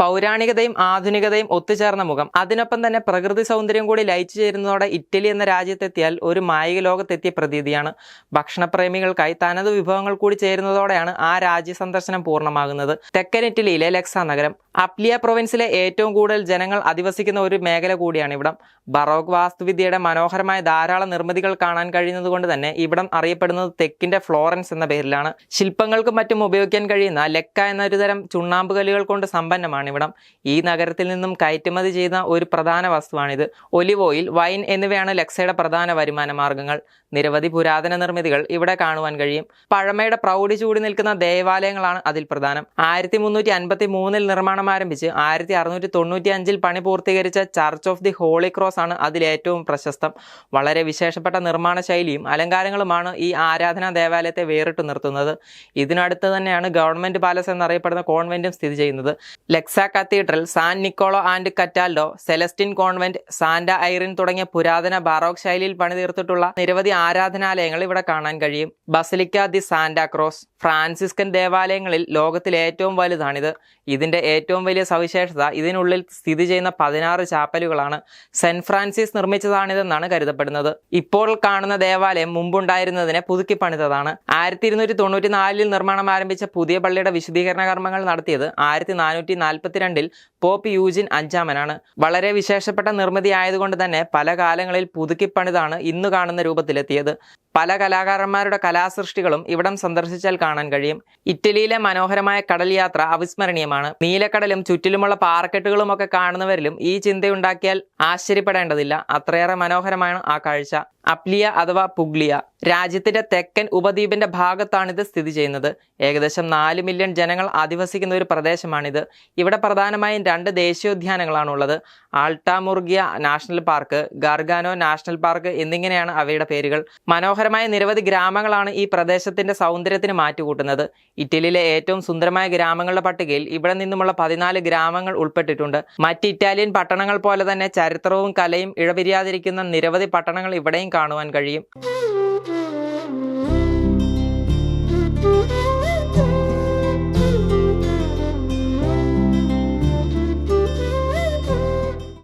പൗരാണികതയും ആധുനികതയും ഒത്തുചേർന്ന മുഖം. അതിനൊപ്പം തന്നെ പ്രകൃതി സൗന്ദര്യം കൂടി ലയിച്ചു ചേരുന്നതോടെ ഇറ്റലി എന്ന രാജ്യത്തെത്തിയാൽ ഒരു മായിക ലോകത്തെത്തിയ പ്രതീതിയാണ്. ഭക്ഷണപ്രേമികൾക്കായി തനത് വിഭവങ്ങൾ കൂടി ചേരുന്നതോടെയാണ് ആ രാജ്യ സന്ദർശനം പൂർണമാകുന്നത്. തെക്കൻ ഇറ്റലിയിലെ ലെക്സ നഗരം. അപ്ലിയ പ്രൊവിൻസിലെ ഏറ്റവും കൂടുതൽ ജനങ്ങൾ അധിവസിക്കുന്ന ഒരു മേഖല കൂടിയാണ് ഇവിടം. ബറോക്ക് വാസ്തുവിദ്യയുടെ മനോഹരമായ ധാരാളം നിർമ്മിതികൾ കാണാൻ കഴിയുന്നതുകൊണ്ട് തന്നെ ഇവിടം അറിയപ്പെടുന്നത് തെക്കിന്റെ ഫ്ലോറൻസ് എന്ന പേരിലാണ്. ശില്പങ്ങൾക്കും മറ്റും ഉപയോഗിക്കാൻ കഴിയുന്ന ലെക്ക എന്നൊരു തരം ചുണ്ണാമ്പുകല്ലുകൾ കൊണ്ട് സമ്പന്നമാണ് ഇവിടം ഈ നഗരത്തിൽ നിന്നും കയറ്റുമതി ചെയ്യുന്ന ഒരു പ്രധാന വസ്തുവാണിത്. ഒലിവ് ഓയിൽ വൈൻ എന്നിവയാണ് ലക്സയുടെ പ്രധാന വരുമാന മാർഗങ്ങൾ. നിരവധി പുരാതന നിർമ്മിതികൾ ഇവിടെ കാണുവാൻ കഴിയും. പഴമയുടെ പ്രൗഢി ചൂടി നിൽക്കുന്ന ദേവാലയങ്ങളാണ് അതിൽ പ്രധാനം. ആയിരത്തി മുന്നൂറ്റി അൻപത്തി മൂന്നിൽ നിർമ്മാണം ആരംഭിച്ച് ആയിരത്തി അറുന്നൂറ്റി തൊണ്ണൂറ്റി അഞ്ചിൽ പണി പൂർത്തീകരിച്ച Church of the Holy Cross ആണ് അതിൽ ഏറ്റവും പ്രശസ്തം. വളരെ വിശേഷപ്പെട്ട നിർമ്മാണ ശൈലിയും അലങ്കാരങ്ങളുമാണ് ഈ ആരാധനാ ദേവാലയത്തെ വേറിട്ട് നിർത്തുന്നത്. ഇതിനടുത്ത് തന്നെയാണ് ഗവൺമെന്റ് പാലസ് എന്നറിയപ്പെടുന്ന കോൺവെന്റും സ്ഥിതി ചെയ്യുന്നത്. Lecce cathedral San Nicolo and Cataldo Celestine convent Santa Irene തുടങ്ങിയ പുരാതന ബാറോക് ശൈലിയിൽ പണിതീർത്തിട്ടുള്ള നിരവധി ആരാധനാലയങ്ങൾ ഇവിടെ കാണാൻ കഴിയും. Basilica di Santa Cross Franciscan ദേവാലയങ്ങളിൽ ലോകത്തിലെ ഏറ്റവും വലുതാണിത്. ഇതിന്റെ ഏറ്റവും വലിയ സവിശേഷത ഇതിനുള്ളിൽ സ്ഥിതി ചെയ്യുന്ന പതിനാറ് ചാപ്പലുകളാണ്. സെന്റ് ഫ്രാൻസിസ് നിർമ്മിച്ചതാണിതെന്നാണ് കരുതപ്പെടുന്നത്. ഇപ്പോൾ കാണുന്ന ദേവാലയം മുമ്പുണ്ടായിരുന്നതിനെ പുതുക്കി പണിതതാണ്. ആയിരത്തി ഇരുന്നൂറ്റി തൊണ്ണൂറ്റി നാലിൽ നിർമ്മാണം ആരംഭിച്ച പുതിയ പള്ളിയുടെ വിശദീകരണ കർമ്മങ്ങൾ നടത്തിയത് ആയിരത്തി നാനൂറ്റി നാൽപ്പത്തിരണ്ടിൽ പോപ്പ് യൂജിൻ അഞ്ചാമനാണ്. വളരെ വിശേഷപ്പെട്ട നിർമ്മിതി ആയതുകൊണ്ട് തന്നെ പല കാലങ്ങളിൽ പുതുക്കിപ്പണിതാണ് ഇന്ന് കാണുന്ന രൂപത്തിലെത്തിയത്. പല കലാകാരന്മാരുടെ കലാസൃഷ്ടികളും ഇവിടം സന്ദർശിച്ചാൽ കാണാൻ കഴിയും. ഇറ്റലിയിലെ മനോഹരമായ കടൽ യാത്ര അവിസ്മരണീയമാണ്. നീലക്കടലും ചുറ്റിലുമുള്ള പാറക്കെട്ടുകളും ഒക്കെ കാണുന്നവരിലും ഈ ചിന്തയുണ്ടാക്കിയാൽ ആശ്ചര്യപ്പെടേണ്ടതില്ല. അത്രയേറെ മനോഹരമാണ് ആ കാഴ്ച. അപ്ലിയ അഥവാ പുഗ്ലിയ. രാജ്യത്തിന്റെ തെക്കൻ ഉപദ്വീപിന്റെ ഭാഗത്താണിത് സ്ഥിതി ചെയ്യുന്നത്. ഏകദേശം നാല് മില്യൺ ജനങ്ങൾ അധിവസിക്കുന്ന ഒരു പ്രദേശമാണിത്. ഇവിടെ പ്രധാനമായും രണ്ട് ദേശീയോദ്യാനങ്ങളാണുള്ളത്. Alta Murgia national park Gargano national park എന്നിങ്ങനെയാണ് അവയുടെ പേരുകൾ. മനോഹരമായ നിരവധി ഗ്രാമങ്ങളാണ് ഈ പ്രദേശത്തിന്റെ സൗന്ദര്യത്തിന് മാറ്റുകൂട്ടുന്നത്. ഇറ്റലിയിലെ ഏറ്റവും സുന്ദരമായ ഗ്രാമങ്ങളുടെ പട്ടികയിൽ ഇവിടെ നിന്നുമുള്ള പതിനാല് ഗ്രാമങ്ങൾ ഉൾപ്പെട്ടിട്ടുണ്ട്. മറ്റ് ഇറ്റാലിയൻ പട്ടണങ്ങൾ പോലെ തന്നെ ചരിത്രവും കലയും ഇഴപിരിയാതിരിക്കുന്ന നിരവധി പട്ടണങ്ങൾ ഇവിടെയും കാണുവാൻ കഴിയും.